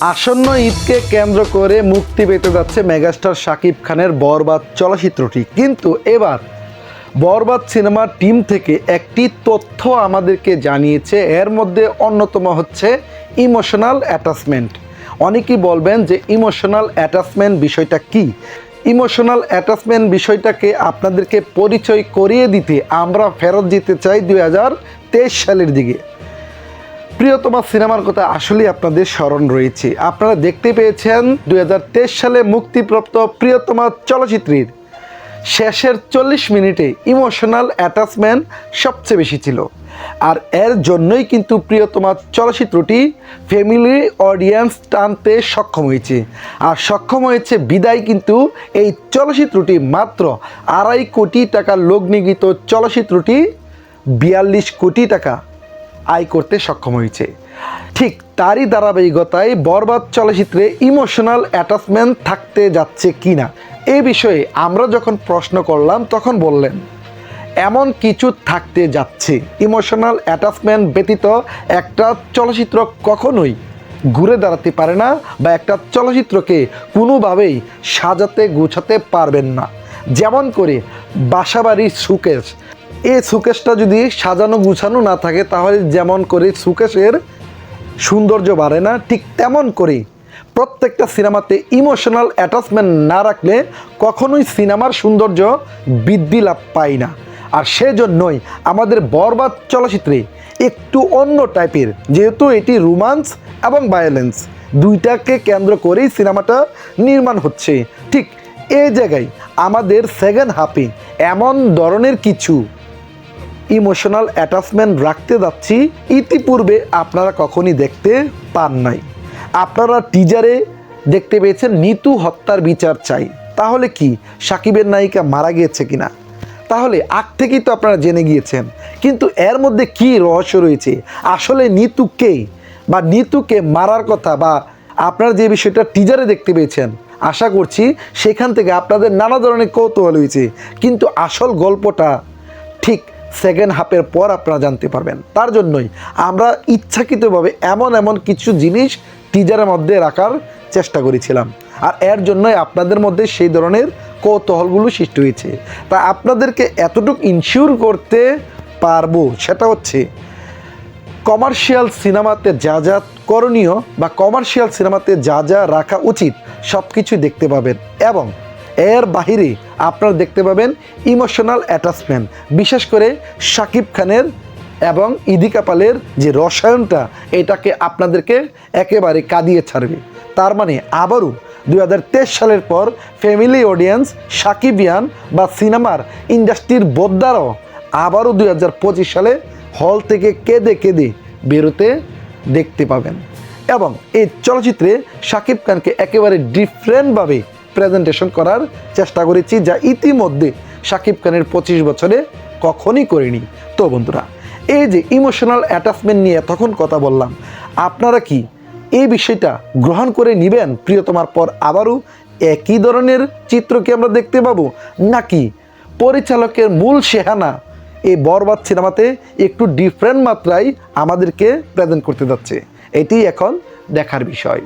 আসন্ন ঈদকে কেন্দ্র করে মুক্তি পেতে যাচ্ছে মেগাস্টার শাকিব খানের বরবাদ চলচ্চিত্রটি। কিন্তু এবার বরবাদ সিনেমার টিম থেকে একটি তথ্য আমাদেরকে জানিয়েছে। এর মধ্যে অন্যতম হচ্ছে ইমোশনাল অ্যাটাচমেন্ট। অনেকেই বলবেন যে ইমোশনাল অ্যাটাচমেন্ট বিষয়টা কি? ইমোশনাল অ্যাটাচমেন্ট বিষয়টাকে আপনাদেরকে পরিচয় করিয়ে দিতে আমরা ফেরত যেতে চাই দু হাজার তেইশ সালের দিকে। প্রিয়তমা সিনেমার কথা আসলেই আপনাদের স্মরণ রয়েছে। আপনারা দেখতে পেয়েছেন দু হাজার তেইশ সালে মুক্তিপ্রাপ্ত প্রিয়তমা চলচ্চিত্রের। শেষের চল্লিশ মিনিটে ইমোশনাল অ্যাটাচমেন্ট সবচেয়ে বেশি ছিল। আর এর জন্যই কিন্তু প্রিয়তমা চলচ্চিত্রটি ফ্যামিলি অডিয়েন্স টানতে সক্ষম হয়েছে। আর সক্ষম হয়েছে বিদায় কিন্তু এই চলচ্চিত্রটি মাত্র আড়াই কোটি টাকা লগ্নিগীত চলচ্চিত্রটি, বিয়াল্লিশ কোটি টাকা আয় করতে সক্ষম হয়েছে। ঠিক তারই ধারাবাহিকতায় বরবাদ চলচ্চিত্রে ইমোশনাল অ্যাটাচমেন্ট থাকতে যাচ্ছে কি না এই বিষয়ে আমরা যখন প্রশ্ন করলাম তখন বললেন, এমন কিছু থাকতে যাচ্ছে। ইমোশনাল অ্যাটাচমেন্ট ব্যতীত একটা চলচ্চিত্র কখনোই ঘুরে দাঁড়াতে পারে না বা একটা চলচ্চিত্রকে কোনোভাবেই সাজাতে গুছাতে পারবেন না। যেমন করে বাসাবাড়ির সুকেশ এই সুকেশটা যদি সাজানো গুছানো না থাকে, তাহলে যেমন করে সুকেশের সৌন্দর্য বাড়ে না, ঠিক তেমন করে প্রত্যেকটা সিনেমাতে ইমোশনাল অ্যাটাচমেন্ট না রাখলে কখনোই সিনেমার সৌন্দর্য বৃদ্ধি লাভ পায় না। আর সেজন্যই আমাদের বরবাদ চলচ্চিত্রে একটু অন্য টাইপের, যেহেতু এটি রোমান্স এবং ভায়োলেন্স দুইটাকে কেন্দ্র করেই সিনেমাটা নির্মাণ হচ্ছে। ঠিক এই জায়গায় আমাদের সেকেন্ড হাফে এমন ধরনের কিছু ইমোশনাল অ্যাটাচমেন্ট রাখতে যাচ্ছি, ইতিপূর্বে আপনারা কখনই দেখতে পান নাই। আপনারা টিজারে দেখতে পেয়েছেন নিতু হত্যার বিচার চাই। তাহলে কি? সাকিবের নায়িকা মারা গিয়েছে কিনা? তাহলে আগ থেকেই তো আপনারা জেনে গিয়েছেন। কিন্তু এর মধ্যে কি রহস্য রয়েছে? আসলে নিতুকে বা নিতুকে মারার কথা বা আপনারা যে বিষয়টা টিজারে দেখতে পেয়েছেন, আশা করছি সেখান থেকে আপনাদের নানা ধরনের কৌতূহল হয়েছে। কিন্তু আসল গল্পটা ঠিক সেকেন্ড হাফের পর আপনারা জানতে পারবেন। তার জন্যই আমরা ইচ্ছাকৃতভাবে এমন এমন কিছু জিনিস টিজারের মধ্যে রাখার চেষ্টা করেছিলাম। আর এর জন্যই আপনাদের মধ্যে সেই ধরনের কৌতূহলগুলো সৃষ্টি হয়েছে। তা আপনাদেরকে এতটুকু ইনশিওর করতে পারব সেটা হচ্ছে কমার্শিয়াল সিনেমাতে যা যা করণীয় বা কমার্শিয়াল সিনেমাতে যা যা রাখা উচিত সব কিছুই দেখতে পাবেন। এবং এর বাহিরে আপনারা দেখতে পাবেন ইমোশনাল অ্যাটাচমেন্ট বিশেষ করে শাকিব খানের এবং ইদিকা পালের যে রসায়নটা, এটাকে আপনাদেরকে একেবারে কাঁদিয়ে ছাড়বে। তার মানে আবারও দু হাজার তেইশ সালের পর ফ্যামিলি অডিয়েন্স সাকিবিয়ান বা সিনেমার ইন্ডাস্ট্রির বোদ্ধারও আবারও দু হাজার পঁচিশ সালে হল থেকে কেঁদে কেঁদে বেরোতে দেখতে পাবেন। এবং এই চলচ্চিত্রে শাকিব খানকে একেবারে ডিফারেন্টভাবে প্রেজেন্টেশন করার চেষ্টা করেছি যা ইতিমধ্যে শাকিব খানের পঁচিশ বছরে কখনই করিনি। তো বন্ধুরা, এই যে ইমোশনাল অ্যাটাচমেন্ট নিয়ে তখন কথা বললাম, আপনারা কি এই বিষয়টা গ্রহণ করে নেবেন? প্রিয়তমার পর আবারও একই ধরনের চিত্র কি আমরা দেখতে পাবো? নাকি পরিচালকের মূল শেহানা এই বরবাদ সিনেমাতে একটু ডিফারেন্ট মাত্রায় আমাদেরকে প্রেজেন্ট করতে যাচ্ছে? এটি এখন দেখার বিষয়।